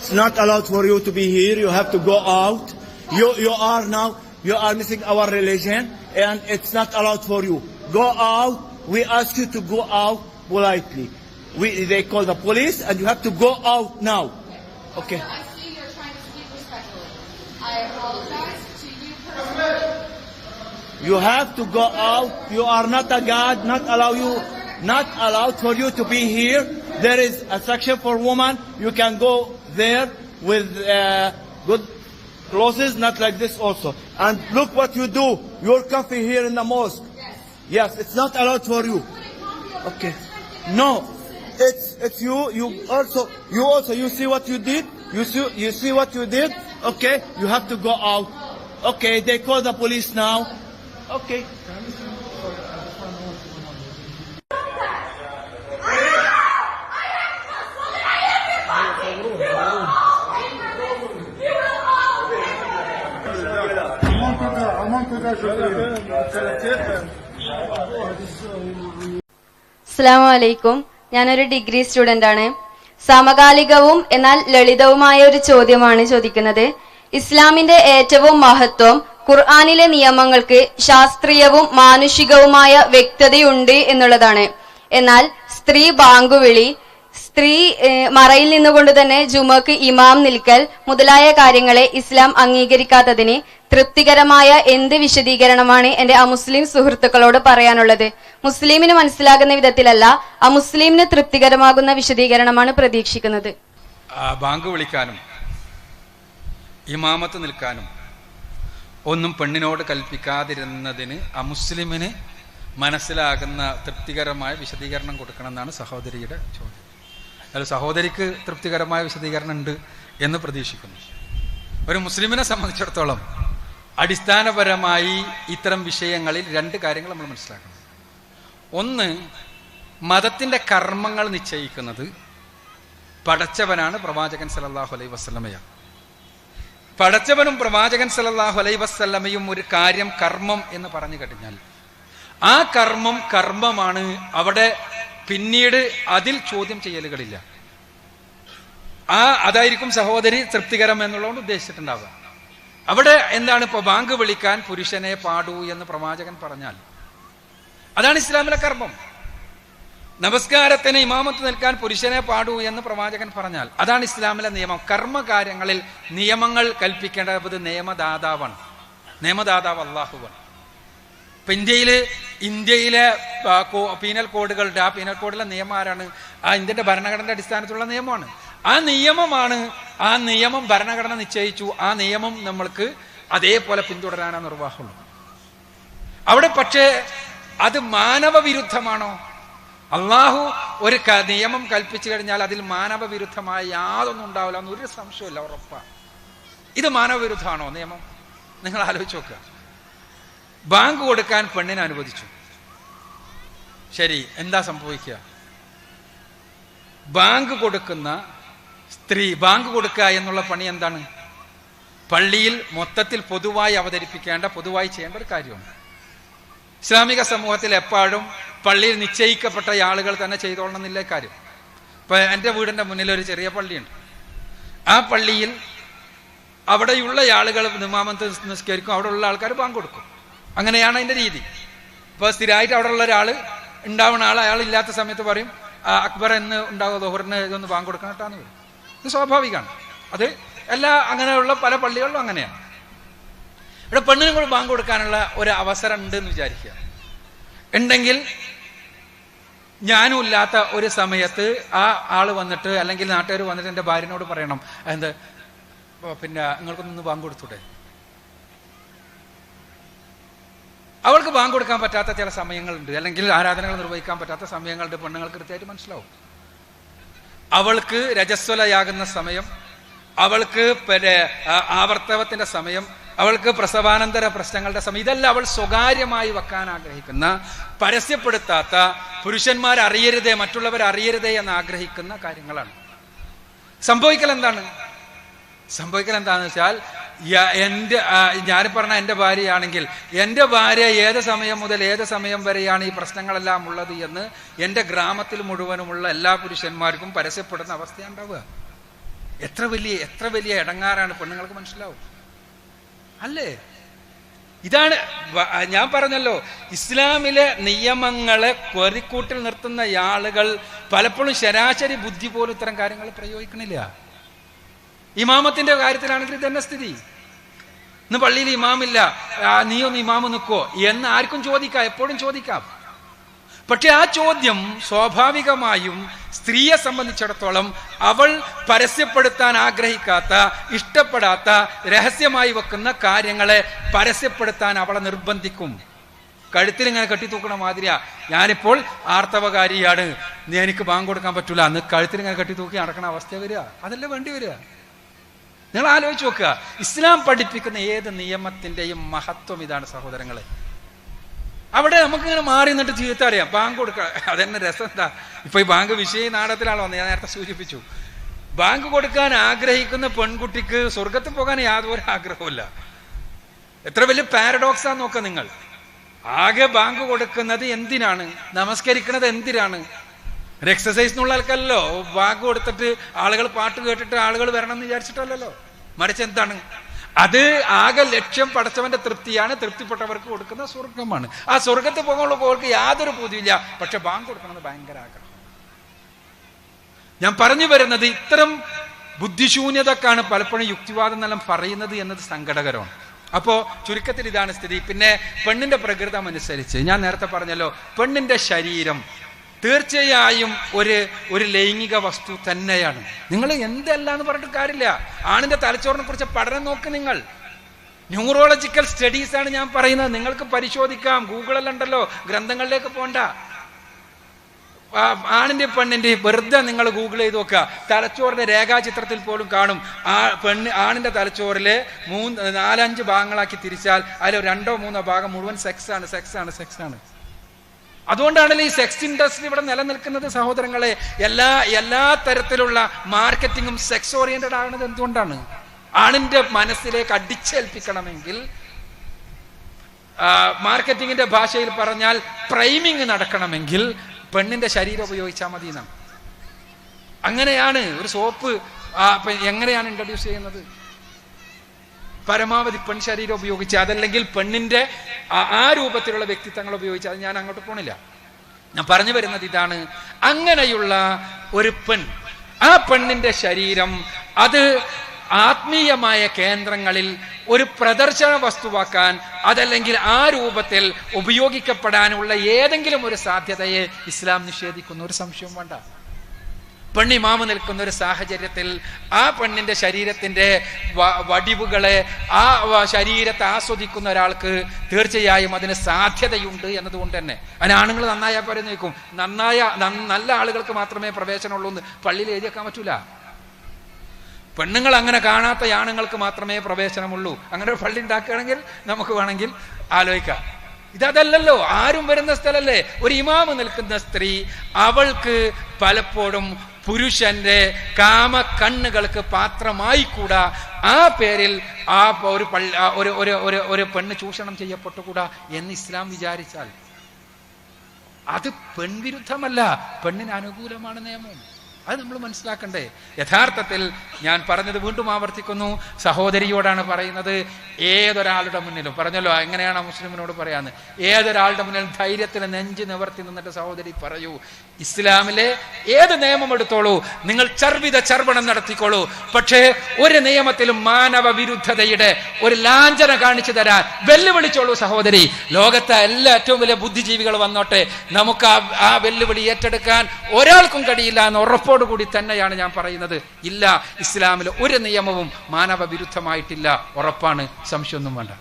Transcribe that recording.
It's not allowed for you to be here. You have to go out. You, you are now, you are missing our religion and it's not allowed for you. Go out. We ask you to go out politely. We, they call the police and you have to go out now. Okay. I see you're trying to speak respectfully. I apologize to you personally. You have to go out. You are not a God. Not allow you. Not allowed for you to be here. There is a section for women. You can go there with uh, good clothes, not like this also. And look what you do. You're comfy here in the mosque. Yes. Yes, it's not allowed for you. Okay. No, it's it's you. You also you also you see what you did. You see you see what you did. Okay, you have to go out. Okay, they call the police now. Okay. അസ്സാം ഞാനൊരു degree student ആണ്. സമകാലികവും എന്നാൽ ലളിതവുമായ ഒരു ചോദ്യമാണ് ചോദിക്കുന്നത്. ഇസ്ലാമിന്റെ ഏറ്റവും മഹത്വം ഖുർആാനിലെ നിയമങ്ങൾക്ക് ശാസ്ത്രീയവും മാനുഷികവുമായ വ്യക്തതയുണ്ട് എന്നുള്ളതാണ്. എന്നാൽ സ്ത്രീ ബാങ്കുവിളി സ്ത്രീ മറയിൽ നിന്നുകൊണ്ട് തന്നെ ജുമക്ക് ഇമാം നിൽക്കൽ മുതലായ കാര്യങ്ങളെ ഇസ്ലാം അംഗീകരിക്കാത്തതിന് തൃപ്തികരമായ എന്ത് വിശദീകരണമാണ് എന്റെ അമുസ്ലിം സുഹൃത്തുക്കളോട് പറയാനുള്ളത്? മുസ്ലിമിന് മനസ്സിലാകുന്ന വിധത്തിലല്ല അമുസ്ലിമിന് തൃപ്തികരമാകുന്ന വിശദീകരണമാണ് പ്രതീക്ഷിക്കുന്നത്. ബാങ്ക് വിളിക്കാനും ഇമാമത്ത് നിൽക്കാനും ഒന്നും പെണ്ണിനോട് കൽപ്പിക്കാതിരുന്നതിന് അമുസ്ലിമിന് മനസ്സിലാകുന്ന തൃപ്തികരമായ വിശദീകരണം കൊടുക്കണം എന്നാണ് സഹോദരിയുടെ ചോദ്യം. അല്ല സഹോദരിക്ക് തൃപ്തികരമായ വിശദീകരണം ഉണ്ട് എന്ന് പ്രതീക്ഷിക്കുന്നു. ഒരു മുസ്ലിമിനെ സംബന്ധിച്ചിടത്തോളം അടിസ്ഥാനപരമായി ഇത്തരം വിഷയങ്ങളിൽ രണ്ട് കാര്യങ്ങൾ നമ്മൾ മനസ്സിലാക്കണം. ഒന്ന് മതത്തിന്റെ കർമ്മങ്ങൾ നിശ്ചയിക്കുന്നത് പടച്ചവനാണ് പ്രവാചകൻ സലല്ലാഹു അലൈ വസല്ലമയാണ്. പടച്ചവനും പ്രവാചകൻ സലല്ലാഹു അലൈ വസ്ലമയും ഒരു കാര്യം കർമ്മം എന്ന് പറഞ്ഞു കഴിഞ്ഞാൽ ആ കർമ്മം കർമ്മമാണ് അവിടെ പിന്നീട് അതിൽ ചോദ്യം ചെയ്യലുകളില്ല. ആ അതായിരിക്കും സഹോദരി തൃപ്തികരം എന്നുള്ളതുകൊണ്ട് ഉദ്ദേശിച്ചിട്ടുണ്ടാവുക. അവിടെ എന്താണ് ഇപ്പൊ ബാങ്ക് വിളിക്കാൻ പുരുഷനെ പാടൂ എന്ന് പ്രവാചകൻ പറഞ്ഞാൽ? അതാണ് ഇസ്ലാമിലെ കർമ്മം. നമസ്കാരത്തിന് ഇമാമത്ത് നിൽക്കാൻ പുരുഷനെ പാടൂ എന്ന് പ്രവാചകൻ പറഞ്ഞാൽ അതാണ് ഇസ്ലാമിലെ നിയമം. കർമ്മകാര്യങ്ങളിൽ നിയമങ്ങൾ കൽപ്പിക്കേണ്ടത് നിയമദാതാവാണ്. നിയമദാതാവ് അള്ളാഹുവാണ് ഇപ്പൊ ഇന്ത്യയിൽ ഇന്ത്യയിലെ പീനൽ കോഡുകളുടെ ആ പീനൽ കോഡിലെ നിയമം ആരാണ്? ആ ഇന്ത്യന്റെ ഭരണഘടനയുടെ അടിസ്ഥാനത്തിലുള്ള നിയമമാണ്. ആ നിയമമാണ് ആ നിയമം ഭരണഘടന നിശ്ചയിച്ചു ആ നിയമം നമ്മൾക്ക് അതേപോലെ പിന്തുടരാനാ നിർവാഹമുള്ളൂ. അവിടെ പക്ഷേ അത് മാനവ വിരുദ്ധമാണോ അള്ളാഹു ഒരു നിയമം കൽപ്പിച്ചു കഴിഞ്ഞാൽ അതിൽ മാനവ വിരുദ്ധമായ യാതൊന്നും ഉണ്ടാവില്ല എന്ന് ഒരു സംശയമില്ല ഉറപ്പാ. ഇത് മാനവവിരുദ്ധമാണോ നിയമം? നിങ്ങൾ ആലോചിച്ച് നോക്കുക. ബാങ്ക് കൊടുക്കാൻ പെണ്ണിനെ അനുവദിച്ചു. ശരി എന്താ സംഭവിക്കുക? ബാങ്ക് കൊടുക്കുന്ന സ്ത്രീ ബാങ്ക് കൊടുക്കുക എന്നുള്ള പണി എന്താണ്? പള്ളിയിൽ മൊത്തത്തിൽ പൊതുവായി അവതരിപ്പിക്കേണ്ട പൊതുവായി ചെയ്യേണ്ട ഒരു കാര്യമാണ്. ഇസ്ലാമിക സമൂഹത്തിൽ എപ്പോഴും പള്ളിയിൽ നിശ്ചയിക്കപ്പെട്ട ആളുകൾ തന്നെ ചെയ്തോളണം എന്നില്ല കാര്യം? ഇപ്പൊ എന്റെ വീടിന്റെ മുന്നിൽ ഒരു ചെറിയ പള്ളിയുണ്ട്. ആ പള്ളിയിൽ അവിടെയുള്ള ആളുകൾ നിമാമത്ത് നിസ്കരിക്കും അവിടെ ഉള്ള ആൾക്കാർ ബാങ്ക് കൊടുക്കും. അങ്ങനെയാണ് അതിന്റെ രീതി. ഇപ്പൊ സ്ഥിരമായിട്ട് അവിടെ ഉള്ള ഒരാൾ ഉണ്ടാവുന്ന ആൾ അയാൾ ഇല്ലാത്ത സമയത്ത് പറയും അക്ബർ എന്ന് ഉണ്ടാവുക ദോഹറിന് ഇതൊന്ന് ബാങ്ക് കൊടുക്കണം കേട്ടാന്ന് പറയും. ഇത് സ്വാഭാവികമാണ്. അത് എല്ലാ അങ്ങനെയുള്ള പല പള്ളികളിലും അങ്ങനെയാണ്. ഇവിടെ പെണ്ണിനും കൂടെ ബാങ്ക് കൊടുക്കാനുള്ള ഒരു അവസരം ഉണ്ട് എന്ന് വിചാരിക്കുക. ഉണ്ടെങ്കിൽ ഞാനും ഇല്ലാത്ത ഒരു സമയത്ത് ആ ആൾ വന്നിട്ട് അല്ലെങ്കിൽ നാട്ടുകാർ വന്നിട്ട് എന്റെ ഭാര്യനോട് പറയണം എന്ത് പിന്നെ നിങ്ങൾക്കൊന്ന് ബാങ്ക് കൊടുത്തൂടെ? അവൾക്ക് ബാങ്ക് കൊടുക്കാൻ പറ്റാത്ത ചില സമയങ്ങളുണ്ട്. അല്ലെങ്കിൽ ആരാധനകൾ നിർവഹിക്കാൻ പറ്റാത്ത സമയങ്ങളുണ്ട്. പെണ്ണുങ്ങൾക്ക് കൃത്യമായിട്ട് മനസ്സിലാവും. അവൾക്ക് രജസ്വലയാകുന്ന സമയം അവൾക്ക് ആവർത്തവത്തിന്റെ സമയം അവൾക്ക് പ്രസവാനന്തര പ്രശ്നങ്ങളുടെ സമയം ഇതെല്ലാം അവൾ സ്വകാര്യമായി വെക്കാൻ ആഗ്രഹിക്കുന്ന പരസ്യപ്പെടുത്താത്ത പുരുഷന്മാർ അറിയരുതേ മറ്റുള്ളവർ അറിയരുതേ എന്ന് ആഗ്രഹിക്കുന്ന കാര്യങ്ങളാണ്. സംഭവിക്കൽ എന്താണ് സംഭവിക്കൽ എന്താണെന്ന് വെച്ചാൽ എന്റെ ഞാൻ പറഞ്ഞ എന്റെ ഭാര്യയാണെങ്കിൽ എന്റെ ഭാര്യ ഏത് സമയം മുതൽ ഏത് സമയം വരെയാണ് ഈ പ്രശ്നങ്ങളെല്ലാം ഉള്ളത് എന്ന് എന്റെ ഗ്രാമത്തിൽ മുഴുവനുമുള്ള എല്ലാ പുരുഷന്മാർക്കും പരസ്യപ്പെടുന്ന അവസ്ഥയുണ്ടാവുക. എത്ര വലിയ എത്ര വലിയ ഇടങ്ങാറാണ് പെണ്ണുങ്ങൾക്ക് മനസ്സിലാവും. അല്ലേ? ഇതാണ് ഞാൻ പറഞ്ഞല്ലോ ഇസ്ലാമിലെ നിയമങ്ങളെ കൊറിക്കൂട്ടിൽ നിർത്തുന്ന ആളുകൾ പലപ്പോഴും ശരാശരി ബുദ്ധി പോലും ഇത്തരം കാര്യങ്ങൾ പ്രയോഗിക്കണില്ല. ഇമാമത്തിന്റെ കാര്യത്തിലാണെങ്കിൽ ഇതന്നെ സ്ഥിതി. ഇന്ന് പള്ളിയിൽ ഇമാമില്ല. നീ ഒന്ന് ഇമാമ് നിൽക്കോ എന്ന് ആർക്കും ചോദിക്കാം. എപ്പോഴും ചോദിക്കാം. പക്ഷെ ആ ചോദ്യം സ്വാഭാവികമായും സ്ത്രീയെ സംബന്ധിച്ചിടത്തോളം അവൾ പരസ്യപ്പെടുത്താൻ ആഗ്രഹിക്കാത്ത ഇഷ്ടപ്പെടാത്ത രഹസ്യമായി വെക്കുന്ന കാര്യങ്ങളെ പരസ്യപ്പെടുത്താൻ അവളെ നിർബന്ധിക്കും. കഴുത്തിൽ ഇങ്ങനെ കെട്ടിത്തൂക്കണ മാതിരിയാ. ഞാനിപ്പോൾ ആർത്തവകാരിയാണ്. നീ എനിക്ക് ബാങ്ക് കൊടുക്കാൻ പറ്റൂല. അന്ന് കഴുത്തിൽ ഇങ്ങനെ കെട്ടിത്തൂക്കി നടക്കണ അവസ്ഥ വരിക. അതല്ലേ വേണ്ടി വരിക. നിങ്ങൾ ആലോചിച്ച് നോക്കുക. ഇസ്ലാം പഠിപ്പിക്കുന്ന ഏത് നിയമത്തിന്റെയും മഹത്വം ഇതാണ് സഹോദരങ്ങളെ. അവിടെ നമുക്കിങ്ങനെ മാറി നിന്നിട്ട് ജീവിതത്തെ അറിയാം. ബാങ്ക് കൊടുക്കുക അതെന്നെ രസം എന്താ? ഇപ്പൊ ഈ ബാങ്ക് വിഷയ നാടകത്തിലാണ് വന്നത് ഞാൻ നേരത്തെ സൂചിപ്പിച്ചു. ബാങ്ക് കൊടുക്കാൻ ആഗ്രഹിക്കുന്ന പെൺകുട്ടിക്ക് സ്വർഗത്തിൽ പോകാൻ യാതൊരു ആഗ്രഹമില്ല എത്ര വലിയ പാരഡോക്സാ നോക്ക നിങ്ങൾ. ആകെ ബാങ്ക് കൊടുക്കുന്നത് എന്തിനാണ്? നമസ്കരിക്കുന്നത് എന്തിനാണ്? ഒരു എക്സസൈസിനുള്ള ആൾക്കല്ലോ ബാങ്ക് കൊടുത്തിട്ട് ആളുകൾ പാട്ട് കേട്ടിട്ട് ആളുകൾ വരണം എന്ന് വിചാരിച്ചിട്ടല്ലല്ലോ. മറിച്ച് എന്താണ്? അത് ആകെ ലക്ഷ്യം പടച്ചവന്റെ തൃപ്തിയാണ്. തൃപ്തിപ്പെട്ടവർക്ക് കൊടുക്കുന്ന സ്വർഗമാണ് ആ സ്വർഗത്തിൽ പോകുമ്പോൾക്ക് യാതൊരു പൂതിയില്ല പക്ഷെ ബാങ്ക് കൊടുക്കണമെന്ന് ഭയങ്കര ആഗ്രഹം. ഞാൻ പറഞ്ഞു വരുന്നത് ഇത്തരം ബുദ്ധിശൂന്യതക്കാണ് പലപ്പോഴും യുക്തിവാദം എന്നെല്ലാം പറയുന്നത് എന്നത് സങ്കടകരമാണ്. അപ്പോ ചുരുക്കത്തിൽ ഇതാണ് സ്ഥിതി. പിന്നെ പെണ്ണിന്റെ പ്രകൃതം അനുസരിച്ച്. ഞാൻ നേരത്തെ പറഞ്ഞല്ലോ പെണ്ണിന്റെ ശരീരം തീർച്ചയായും ഒരു ഒരു ലൈംഗിക വസ്തു തന്നെയാണ്. നിങ്ങൾ എന്തല്ല എന്ന് പറഞ്ഞിട്ട് കാര്യമില്ല. ആണിന്റെ തലച്ചോറിനെ കുറിച്ച് പഠനം നോക്ക് നിങ്ങൾ. ന്യൂറോളജിക്കൽ സ്റ്റഡീസ് ആണ് ഞാൻ പറയുന്നത്. നിങ്ങൾക്ക് പരിശോധിക്കാം. ഗൂഗിളിൽ ഉണ്ടല്ലോ. ഗ്രന്ഥങ്ങളിലേക്ക് പോണ്ട. ആണിന്റെ പെണ്ണിന്റെ വെറുതെ നിങ്ങൾ ഗൂഗിൾ ചെയ്ത് നോക്കുക. തലച്ചോറിന്റെ രേഖാചിത്രത്തിൽ പോലും കാണും. ആ പെണ്ണ് ആണിന്റെ തലച്ചോറിലെ മൂന്ന് നാലഞ്ച് ഭാഗങ്ങളാക്കി തിരിച്ചാൽ അതിൽ രണ്ടോ മൂന്നോ ഭാഗം മുഴുവൻ സെക്സ് ആണ് സെക്സ് ആണ് സെക്സ് ആണ്. അതുകൊണ്ടാണല്ലോ ഈ സെക്സ് ഇൻഡസ്ട്രി ഇവിടെ നിലനിൽക്കുന്നത് സഹോദരങ്ങളെ. എല്ലാ എല്ലാ തരത്തിലുള്ള മാർക്കറ്റിങ്ങും സെക്സ് ഓറിയന്റഡ് ആകുന്നത് എന്തുകൊണ്ടാണ്? ആണിന്റെ മനസ്സിലേക്ക് അടിച്ചേൽപ്പിക്കണമെങ്കിൽ മാർക്കറ്റിങ്ങിന്റെ ഭാഷയിൽ പറഞ്ഞാൽ പ്രൈമിങ് നടക്കണമെങ്കിൽ പെണ്ണിന്റെ ശരീരം ഉപയോഗിച്ചാൽ മതി എന്നാണ്. അങ്ങനെയാണ് ഒരു സോപ്പ് എങ്ങനെയാണ് ഇൻട്രൊഡ്യൂസ് ചെയ്യുന്നത്? പരമാവധി പെൺ ശരീരം ഉപയോഗിച്ച് അതല്ലെങ്കിൽ പെണ്ണിന്റെ ആ- രൂപത്തിലുള്ള വ്യക്തിത്വങ്ങൾ ഉപയോഗിച്ച് അത് ഞാൻ അങ്ങോട്ട് പോണില്ല. ഞാൻ പറഞ്ഞു വരുന്നത് ഇതാണ്. അങ്ങനെയുള്ള ഒരു പെൺ ആ പെണ്ണിന്റെ ശരീരം അത് ആത്മീയമായ കേന്ദ്രങ്ങളിൽ ഒരു പ്രദർശന വസ്തുവാക്കാൻ അതല്ലെങ്കിൽ ആ രൂപത്തിൽ ഉപയോഗിക്കപ്പെടാനുള്ള ഏതെങ്കിലും ഒരു സാധ്യതയെ ഇസ്ലാം നിഷേധിക്കുന്ന. ഒരു സംശയവും വേണ്ട. പെണ്ണിമാമ നിൽക്കുന്ന ഒരു സാഹചര്യത്തിൽ ആ പെണ്ണിന്റെ ശരീരത്തിന്റെ വടിവുകളെ ആ ശരീരത്തെ ആസ്വദിക്കുന്ന ഒരാൾക്ക് തീർച്ചയായും അതിന് സാധ്യതയുണ്ട് എന്നതുകൊണ്ട് തന്നെ. അതിന് ആണുങ്ങൾ നന്നായാൽ പോരെ നിൽക്കും നന്നായ നല്ല ആളുകൾക്ക് മാത്രമേ പ്രവേശനമുള്ളൂ എന്ന് പള്ളിയിൽ എഴുതി വെക്കാൻ പറ്റൂല. പെണ്ണുങ്ങൾ അങ്ങനെ കാണാത്ത ആണുങ്ങൾക്ക് മാത്രമേ പ്രവേശനമുള്ളൂ. അങ്ങനെ ഒരു പള്ളി ഉണ്ടാക്കുകയാണെങ്കിൽ നമുക്ക് വേണമെങ്കിൽ ആലോചിക്കാം. ഇതല്ലല്ലോ ആരും വരുന്ന സ്ഥലല്ലേ. ഒരു ഇമാമ് നിൽക്കുന്ന സ്ത്രീ അവൾക്ക് പലപ്പോഴും പുരുഷന്റെ കാമ കണ്ണുകൾക്ക് പാത്രമായി കൂടാ ആ പേരിൽ ആ ഒരു പള്ളി ഒരു ഒരു ഒരു ഒരു പെണ്ണ് ചൂഷണം ചെയ്യപ്പെട്ടുകൂടാ എന്ന് ഇസ്ലാം വിചാരിച്ചാൽ. അത് പെൺവിരുദ്ധമല്ല. പെണ്ണിന് അനുകൂലമാണ് നിയമം. അത് നമ്മൾ മനസ്സിലാക്കണ്ടേ. യഥാർത്ഥത്തിൽ ഞാൻ പറഞ്ഞത് വീണ്ടും ആവർത്തിക്കുന്നു. സഹോദരിയോടാണ് പറയുന്നത്. ഏതൊരാളുടെ മുന്നിലും പറഞ്ഞല്ലോ എങ്ങനെയാണ് മുസ്ലിമിനോട് പറയാന്ന്? ഏതൊരാളുടെ മുന്നിൽ ധൈര്യത്തിന് നെഞ്ച് നിവർത്തി നിന്നിട്ട് സഹോദരി പറയൂ ഇസ്ലാമിലെ ഏത് നിയമം എടുത്തോളൂ? നിങ്ങൾ ചർവിത ചർവണം നടത്തിക്കോളൂ. പക്ഷേ ഒരു നിയമത്തിലും മാനവ വിരുദ്ധതയുടെ ഒരു ലാഞ്ചന കാണിച്ചു തരാൻ വെല്ലുവിളിച്ചോളൂ സഹോദരി. ലോകത്തെ എല്ലാ ഏറ്റവും വലിയ ബുദ്ധിജീവികൾ വന്നോട്ടെ. നമുക്ക് ആ വെല്ലുവിളി ഏറ്റെടുക്കാൻ ഒരാൾക്കും കഴിയില്ല എന്ന ഉറപ്പോടുകൂടി തന്നെയാണ് ഞാൻ പറയുന്നത്. ഇല്ല ഇസ്ലാമിൽ ഒരു നിയമവും മാനവ വിരുദ്ധമായിട്ടില്ല ഉറപ്പാണ്. സംശയമൊന്നും വേണ്ട.